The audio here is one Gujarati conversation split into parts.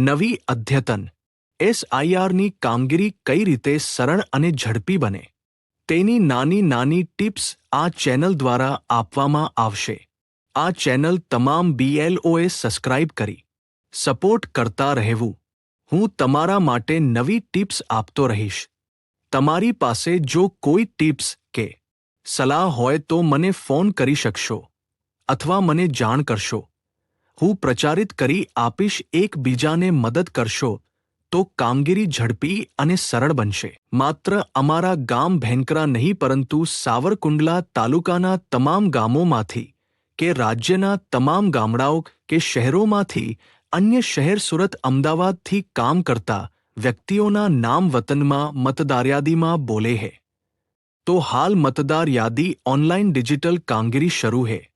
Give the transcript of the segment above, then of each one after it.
નવી અદ્યતન. એસઆઈઆરની કામગીરી કઈ રીતે સરળ અને ઝડપી બને? તેની નાની નાની ટિપ્સ આ ચેનલ દ્વારા આપવામાં આવશે. આ ચેનલ તમામ બીએલઓએ સબસ્ક્રાઇબ કરી. સપોર્ટ કરતા રહેવું. હું તમારા માટે નવી ટિપ્સ આપતો રહીશ. તમારી પાસે જો કોઈ ટિપ્સ કે સલાહ હોય તો મને ફોન કરી શકશો. અથવા મને જાણ કરશો. હું પ્રચારિત કરી આપીશ એકબીજાને મદદ કરશો, તો કામગીરી ઝડપી અને સરળ બનશે. માત્ર અમારા ગામ ભેંકરા નહીં, પરંતુ સાવરકુંડલા તાલુકાના તમામ ગામોમાંથી કે રાજ્યના તમામ ગામડાઓ કે શહેરોમાંથી અન્ય શહેર સુરત, અમદાવાદથી કામ કરતા વ્યક્તિઓના નામ વતનમાં મતદાર બોલે હે. તો હાલ મતદાર યાદી ઓનલાઈન ડિજિટલ કામગીરી શરૂ હે.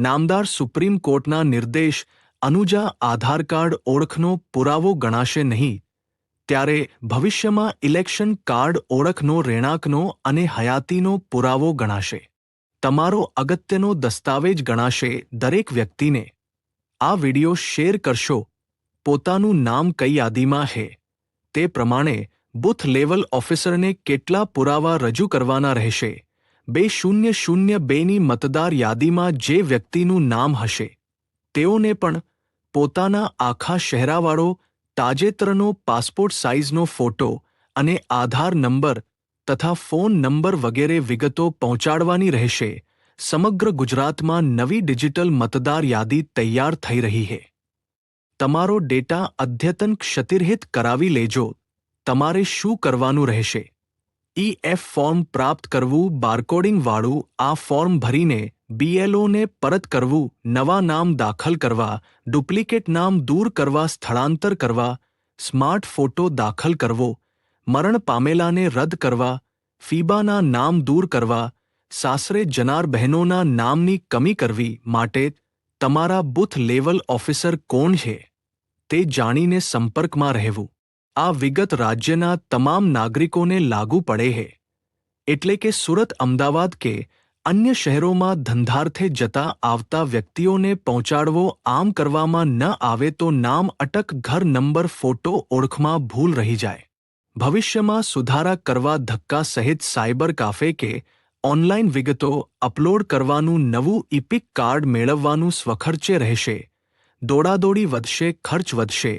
નામદાર સુપ્રીમ કોર્ટના નિર્દેશ અનુજા આધાર કાર્ડ ઓળખનો પુરાવો ગણાશે નહીં. ત્યારે ભવિષ્યમાં ઇલેક્શન કાર્ડ ઓળખનો રહેણાંકનો અને હયાતીનો પુરાવો ગણાશે. તમારો અગત્યનો દસ્તાવેજ ગણાશે દરેક વ્યક્તિને. આ વિડિયો શેર કરશો. પોતાનું નામ કઈ યાદીમાં હે? તે પ્રમાણે બુથ લેવલ ઓફિસરને કેટલા પુરાવા રજૂ કરવાના રહેશે? બે શૂન્ય શૂન્ય બેની મતદાર યાદીમાં જે વ્યક્તિનું નામ હશે, તેઓને પણ પોતાના આખા શહેરાવાળો, તાજેતરનો પાસપોર્ટ સાઇઝનો ફોટો અને આધાર નંબર તથા ફોન નંબર વગેરે વિગતો પહોંચાડવાની રહેશે. સમગ્ર ગુજરાતમાં નવી ડિજિટલ મતદાર યાદી તૈયાર થઈ રહી છે. તમારો ડેટા અદ્યતન ક્ષતિરહિત કરાવી લેજો. તમારે શું કરવાનું રહેશે? ઈ એફ ફોર્મ પ્રાપ્ત કરવું બારકોડિંગવાળું આ ફોર્મ ભરીને બીએલઓને પરત કરવું નવા નામ દાખલ કરવા ડુપ્લિકેટ નામ દૂર કરવા સ્થળાંતર કરવા સ્માર્ટ ફોટો દાખલ કરવો મરણ પામેલાને રદ કરવા ફીબાના નામ દૂર કરવા સાસરે જનાર બહેનોના નામની કમી કરવી માટે તમારા બુથ લેવલ ઓફિસર કોણ છે તે જાણીને સંપર્કમાં રહેવું આ વિગત રાજ્યના તમામ નાગરિકોને લાગુ પડે છે એટલે કે સુરત, અમદાવાદ કે અન્ય શહેરોમાં ધંધાર્થે જતા આવતા વ્યક્તિઓને પહોંચાડવો આમ કરવામાં ન આવે તો નામ અટક ઘર નંબર ફોટો ઓળખમાં ભૂલ રહી જાય. ભવિષ્યમાં સુધારા કરવા ધક્કા સહિત સાયબર કાફે કે ઓનલાઇન વિગતો અપલોડ કરવાનું નવું ઇપિક કાર્ડ મેળવવાનું સ્વખર્ચે રહેશે. દોડાદોડી વધશે, ખર્ચ વધશે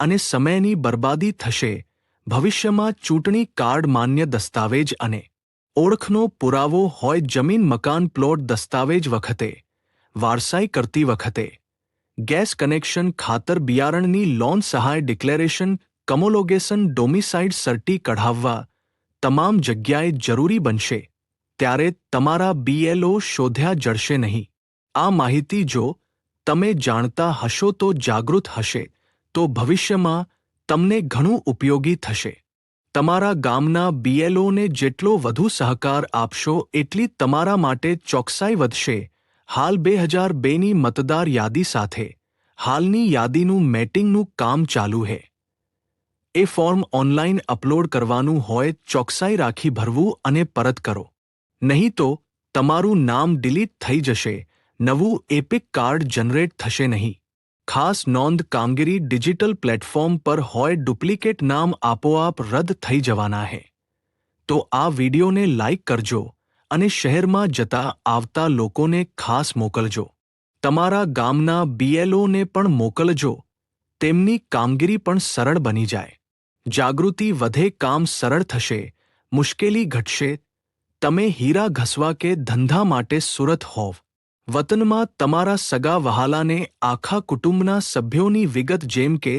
અને સમયની બરબાદી થશે. ભવિષ્યમાં ચૂંટણી કાર્ડ માન્ય દસ્તાવેજ અને ઓળખનો પુરાવો હોય જમીન મકાન પ્લોટ દસ્તાવેજ વખતે, વારસાઈ કરતી વખતે. ગેસ કનેક્શન ખાતર બિયારણની લોન સહાય ડિક્લેરેશન, કમોલોગેશન ડોમિસાઇડ સર્ટી કઢાવવા, તમામ જગ્યાએ જરૂરી બનશે. ત્યારે તમારા બીએલઓ શોધ્યા જડશે નહીં. આ માહિતી જો તમે જાણતા હશો તો જાગૃત હશે. તો ભવિષ્યમાં તમને ઘણું ઉપયોગી થશે. તમારા ગામના બીએલઓને જેટલો વધુ સહકાર આપશો એટલી તમારા માટે ચોકસાઈ વધશે. હાલ બે હજાર બેની મતદાર યાદી સાથે. હાલની યાદીનું મેટિંગનું કામ ચાલુ છે એ ફોર્મ ઓનલાઈન અપલોડ કરવાનું હોય ચોકસાઈ રાખી ભરવું અને પરત કરો. નહીં તો તમારું નામ ડિલીટ થઈ જશે. નવું એપિક કાર્ડ જનરેટ થશે નહીં. ખાસ નોંધ કામગીરી ડિજિટલ પ્લેટફોર્મ પર હોય ડુપ્લિકેટ નામ આપોઆપ રદ થઈ જવાના હે. તો આ વિડીયોને લાઇક કરજો અને શહેરમાં જતા આવતા લોકોને ખાસ મોકલજો. તમારા ગામના બીએલઓને પણ મોકલજો. તેમની કામગીરી પણ સરળ બની જાય. જાગૃતિ વધે, કામ સરળ થશે, મુશ્કેલી ઘટશે. તમે હીરા ઘસવા કે ધંધા માટે સુરત હોવ. વતનમાં તમારા સગા વહાલાને આખા કુટુંબના સભ્યોની વિગત જેમ કે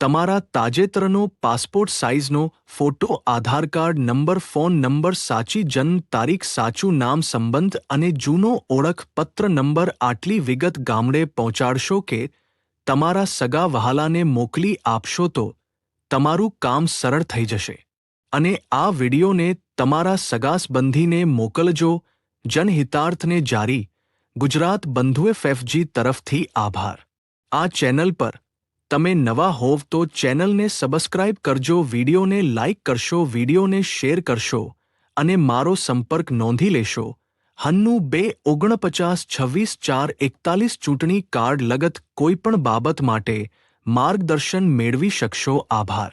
તમારા તાજેતરનો passport સાઇઝનો photo, Aadhaar card number, phone number, સાચી જન્મ તારીખ, સાચું નામ સંબંધ અને જૂનો ઓળખપત્ર નંબર આટલી વિગત ગામડે પહોંચાડશો કે તમારા સગા વહાલાને મોકલી આપશો તો તમારું કામ સરળ થઈ જશે. અને આ વિડીયોને તમારા સગાસબંધીને મોકલજો, જનહિતાર્થને જારી ગુજરાત બંધુ એફએફજી તરફથી આભાર. આ ચેનલ પર તમે નવા હોવ તો ચેનલને સબસ્ક્રાઇબ કરજો, વિડીયોને લાઇક કરશો, વિડીયોને શેર કરશો અને મારો સંપર્ક નોંધી લેશો. હન્નું બે ઓગણપચાસ છવ્વીસ ચાર એકતાલીસ ચૂંટણી કાર્ડ લગત કોઈપણ બાબત માટે માર્ગદર્શન મેળવી શકશો. આભાર.